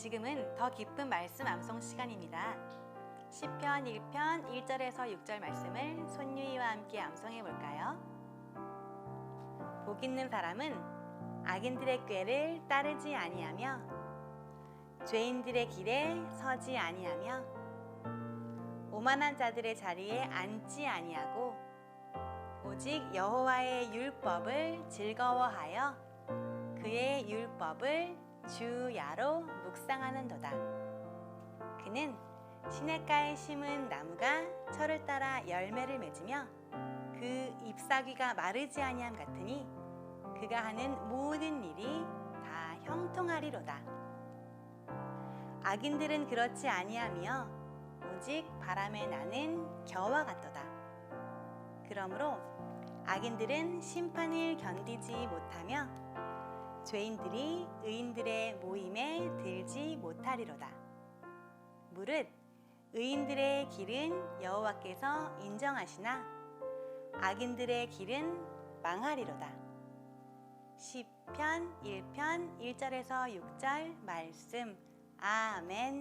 지금은 더 깊은 말씀 암송 시간입니다. 시편 1편 1절에서 6절 말씀을 손유이와 함께 암송해 볼까요? 복 있는 사람은 악인들의 꾀를 따르지 아니하며 죄인들의 길에 서지 아니하며 오만한 자들의 자리에 앉지 아니하고 오직 여호와의 율법을 즐거워하여 그의 율법을 주야로 묵상하는도다. 그는 시냇가에 심은 나무가 철을 따라 열매를 맺으며 그 잎사귀가 마르지 아니함 같으니 그가 하는 모든 일이 다 형통하리로다. 악인들은 그렇지 아니하며 오직 바람에 나는 겨와 같도다. 그러므로 악인들은 심판을 견디지 못하며 죄인들이 의인들의 모임에 들지 못하리로다. 무릇 의인들의 길은 여호와께서 인정하시나 악인들의 길은 망하리로다. 시편 1편 1절에서 6절 말씀. 아멘.